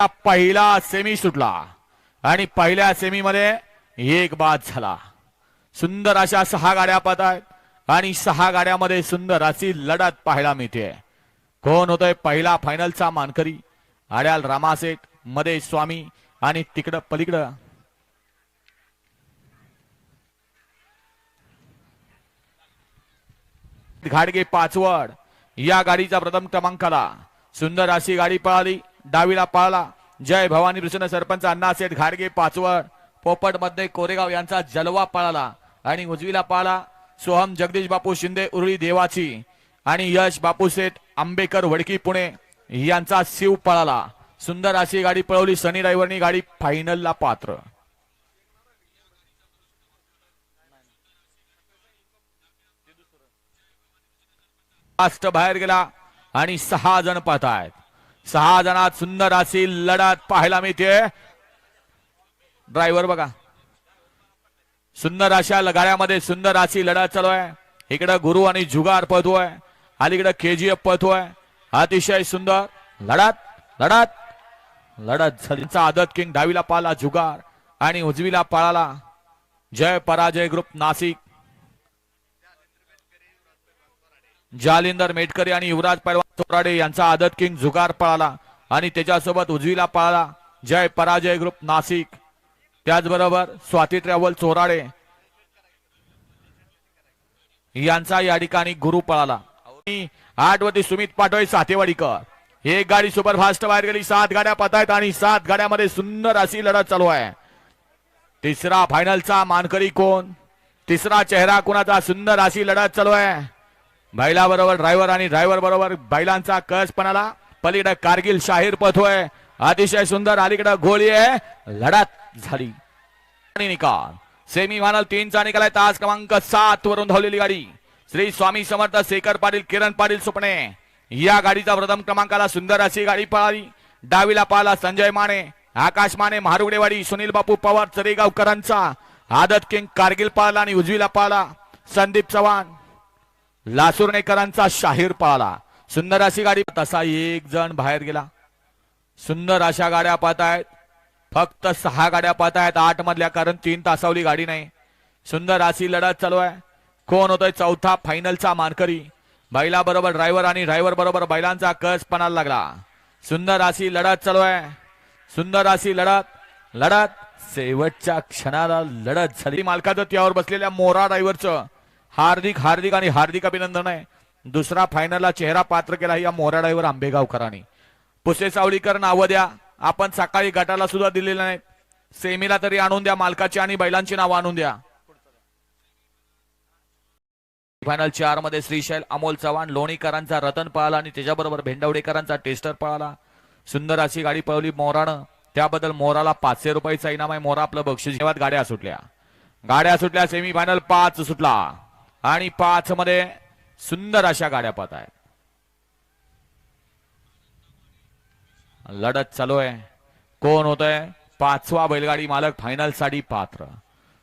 पहिला सेमी सुटला. आणि पहिल्या सेमी मध्ये एक बाद झाला. सुंदर अशा सहा गाड्या पाहत आहेत आणि सहा गाड्यामध्ये सुंदर अशी लढत पाहायला मिळते. कोण होतोय पहिला फायनलचा मानकरी? आड्याल रामासेठमध्ये स्वामी आणि तिकडं पलीकडं. घाडगे पाचवड या गाडीचा प्रथम क्रमांकाला. सुंदर अशी गाडी पळाली. डावीला पळाला. जय भवानी कृष्ण सरपंच अण्णासेठ घाडगे पाचवड पोपटमध्ये कोरेगाव यांचा जलवा पळाला. आणि उजवीला पाळला सोहम जगदीश बापू शिंदे उरळी देवाची. आणि यश बापू सेठ आंबेकर वडकी पुणे यांचा शिव पळाला. सुंदर अशी गाडी पळवली सनी ड्रायव्हरनी गाडी फायनलला पात्र. बाहेर गेला आणि सहा जण पाहत आहेत सहा जणात सुंदर अशी लढत पाहायला मिळते. ड्रायव्हर बघा. सुंदर अशा गाड्यामध्ये सुंदर अशी लढत चालू आहे. इकडं गुरु आणि जुगार पळतोय अलीकडं केजीएफ पळतोय अतिशय सुंदर. लढत लढत. लढत झालीचा आदत किंग डावीला पाला जुगार आणि उजवीला पाळाला. जय पराजय ग्रुप नाशिक. जालिंदर मेटकरी आणि युवराज पैलवान चोराडे यांचा आदत किंग जुगार पळाला आणि त्याच्यासोबत उजवीला पळाला जय पराजय ग्रुप नाशिक. त्याचबरोबर स्वाती ट्रॅव्हल चोराडे यांचा या ठिकाणी गुरु पळाला. आठवती सुमित पाटोळे सातेवाडीकर. एक गाडी सुपरफास्ट बाहेर गेली सात गाड्या पाहतायत आणि सात गाड्यामध्ये सुंदर अशी लढत चालू आहे. तिसरा फायनलचा मानकरी कोण? तिसरा चेहरा कोणाचा? सुंदर अशी लढत चालू आहे. बैला बरोबर ड्रायव्हर आणि ड्रायव्हर बरोबर बैलांचा कस पणाला पलीकडे कारगिल शाहीर पथोय अतिशय सुंदर अलीकडे गोळी आहे. लढत झाली. आणि निकाल. सेमी फायनल तीनचा निकाल आहे. तास क्रमांक सात वरून धावलेली गाडी. श्री स्वामी समर्थ शेखर पाटील किरण पाटील सुपणे या गाडीचा प्रथम क्रमांकाला सुंदर अशी गाडी पळाली. डावीला पाला संजय माने. आकाश माने महारुगडेवाडी सुनील बापू पवार चरेगावकरांचा. आदत किंग कारगिल पाळला आणि उजवीला पाला संदीप चव्हाण. लासुर्णेकरांचा शाहीर पळाला. सुंदर अशी गाडी तसा एक जण बाहेर गेला. सुंदर अशा गाड्या पाहतायत. फक्त सहा गाड्या पाहतायत आठ मधल्या कारण तीन तासावली गाडी नाही. सुंदर अशी लढत चालू आहे. कोण होतोय चौथा फायनलचा मानकरी. बैला बरोबर ड्रायव्हर आणि ड्रायव्हर बरोबर बैलांचा कस पणाला लागला. सुंदर अशी लढत चालू आहे. सुंदर अशी लढत. लढत. शेवटच्या क्षणाला लढत झाली. मालकाचं त्यावर बसलेल्या मोरा ड्रायव्हरचं हार्दिक हार्दिक आणि हार्दिक अभिनंदन आहे. दुसरा फायनलला चेहरा पात्र केला या मोरा आंबेगावकरांनी. पुसे सावळीकर नावं द्या. आपण सकाळी गटाला सुद्धा दिलेलं नाही. सेमीला तरी आणून द्या मालकाची आणि बैलांची नावं आणून द्या. फायनल चारमध्ये श्रीशैल अमोल चव्हाण लोणीकरांचा रतन पळाला आणि त्याच्याबरोबर भेंडवडेकरांचा टेस्टर पळाला. सुंदर अशी गाडी पळवली मोरानं. त्याबद्दल मोराला पाचशे रुपयाचा इनाम आहे. मोरा आपलं बक्षीस. जेव्हा गाड्या सुटल्या. गाड्या सुटल्या सेमी फायनल पाच सुटला. आणि पाच मध्ये सुंदर अशा गाड्या पाहत आहेत. लढत चालू आहे. कोण होतंय? पाचवा बैलगाडी मालक फायनलसाठी पात्र.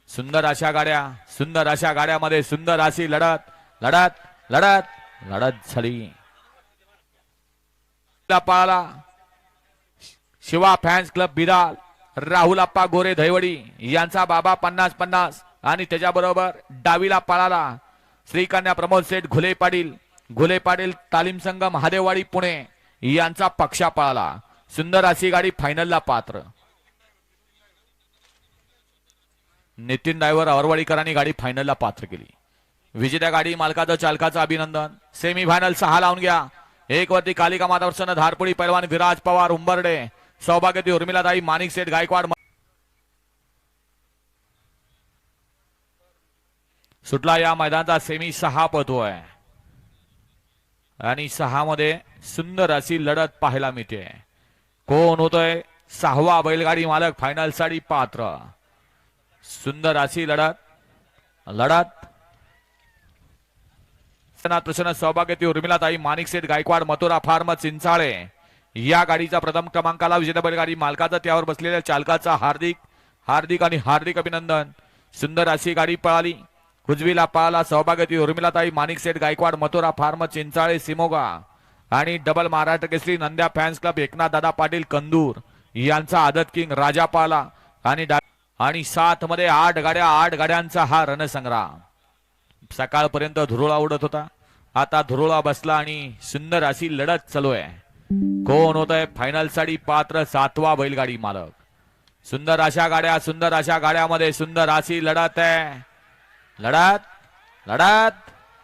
सुंदर अशा गाड्या सुंदर अशा गाड्यामध्ये सुंदर अशी लढत लढत लढत लढत झाली. पाळाला. शिवा फॅन्स क्लब बिराल राहुल अप्पा गोरे धैवडी यांचा बाबा पन्नास पन्नास आणि त्याच्याबरोबर डावीला पाळाला. श्रीकन्या प्रमोद सेठ घुले पाटील घुले पाटील तालीम संघ महादेववाडी पुणे यांचा पक्षा पळाला. सुंदर अशी गाडी फायनलला पात्र. नितीन डायव्हर अवरवाडीकरांनी गाडी फायनलला पात्र केली. विजेत्या गाडी मालकाचं चालकाचं अभिनंदन. सेमी फायनल सहा लावून घ्या. एक वरती कालिका मातावर्षण धारपुडी पैलवान विराज पवार उंबर्डे सौभाग्यवती उर्मिलादाई माणिक सेठ गायकवाड सुटला या मैदानाचा सेमी सहा पळतोय आणि सहा मध्ये सुंदर अशी लढत पाहायला मिळते. कोण होतोय? सहावा बैलगाडी मालक फायनलसाठी पात्र. सुंदर अशी लढत लढत. प्रसन्न सौभाग्यवती उर्मिलाताई माणिकसेठ गायकवाड मथुरा फार्म चिंचाळे. या गाडीचा प्रथम क्रमांकाला विजेता बैलगाडी मालकाचा त्यावर बसलेल्या चालकाचा हार्दिक हार्दिक आणि हार्दिक अभिनंदन. सुंदर अशी गाडी पळाली. उजवीला पाला सहभागती उर्मिलाताई माणिकसेठ गायकवाड मथुरा फार्म चिंचाळे सिमोगा आणि double Maharashtra Kesari Nandya fans club Eknath Dada Patil Kandur यांचा आदत किंग राजा पाला आणि आणि सात मध्ये आठ गाड्या आठ गाड्यांचा हा रणसंग्राम. सकाळपर्यंत धुरोळा उडत होता. आता धुरोळा बसला आणि सुंदर अशी लढत चालू आहे. कोण होत आहे फायनलसाठी पात्र सातवा बैलगाडी मालक. सुंदर अशा गाड्या सुंदर अशा गाड्यामध्ये सुंदर अशी लढत आहे. लढत लढत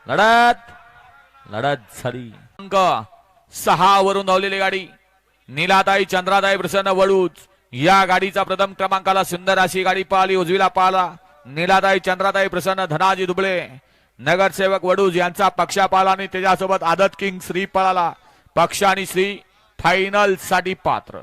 लढत लढत झाली. अंक सहा वरून धावलेली गाडी. नीलाताई चंद्राताई प्रसन्न वडूच या गाडीचा प्रथम क्रमांकाला सुंदर अशी गाडी पाहिली उजवीला पाहिला. नीलाताई चंद्राताई प्रसन्न धनाजी दुबळे. नगरसेवक वडूज यांचा पक्षा पाला आणि त्याच्यासोबत आदत किंग श्री पळाला पक्ष आणि श्री फायनलसाठी पात्र.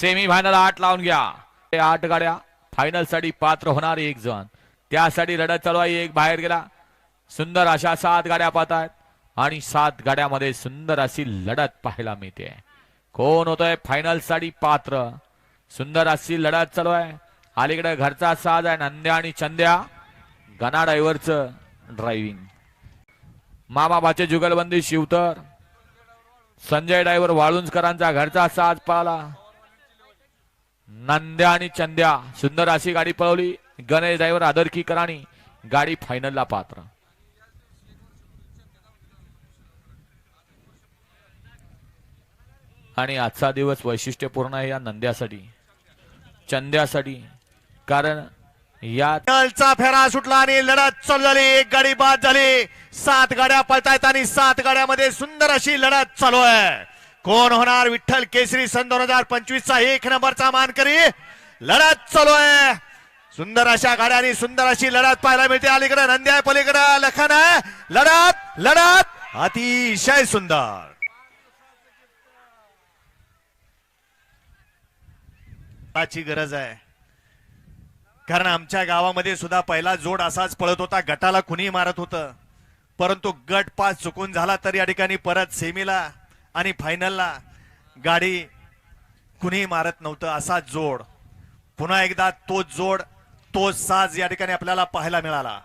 सेमी फायनल आठ लावून घ्या. आठ गाड्या फायनलसाठी पात्र होणार एक जण. त्यासाठी लढत चालू आहे. एक बाहेर गेला. सुंदर अशा सात गाड्या पाहत आहेत आणि सात गाड्यामध्ये सुंदर अशी लढत पाहायला मिळते. कोण होतोय फायनलसाठी पात्र? सुंदर अशी लढत चालू आहे. अलीकडे घरचा साज आहे. नंद्या आणि चंद्या. गणा ड्रायव्हरचं ड्रायव्हिंग मामाबाचे जुगलबंदी शिवतर. संजय ड्रायव्हर वाळुंजकरांचा घरचा साज पाला नंद्या आणि चंद्या सुंदर अशी गाडी पळवली. गणेश ड्रायव्हर आदरकी कराणी गाडी फायनलला पात्र. आणि आजचा दिवस वैशिष्ट्यपूर्ण आहे या नंद्यासाठी चंद्यासाठी. कारण या फेरा सुटला आणि लढत चालू झाली. एक गाडी बाद झाली. सात गाड्या पळतायत आणि सात गाड्यामध्ये सुंदर अशी लढत चालू आहे. कोण होणार? विठ्ठल केसरी सन दोन हजार पंचवीस चा एक नंबरचा मानकरी. लढत चालू आहे. सुंदर अशा गाड्यानी सुंदर अशी लढत पाहायला मिळते. अलीकडे नंद्या पलीकडे लखन आहे. लढत लढत अतिशय सुंदर. ची गरज आहे. कारण आमच्या गावामध्ये सुद्धा पहिला जोड असाच पळत होता. गटाला कुणी मारत होतं. परंतु गट पास चुकून झाला तर या ठिकाणी परत सेमीला आणि फायनलला गाडी कुणी मारत नव्हतं असा जोड. पुन्हा एकदा तोच जोड तोच साज या ठिकाणी आपल्याला पाहायला मिळाला.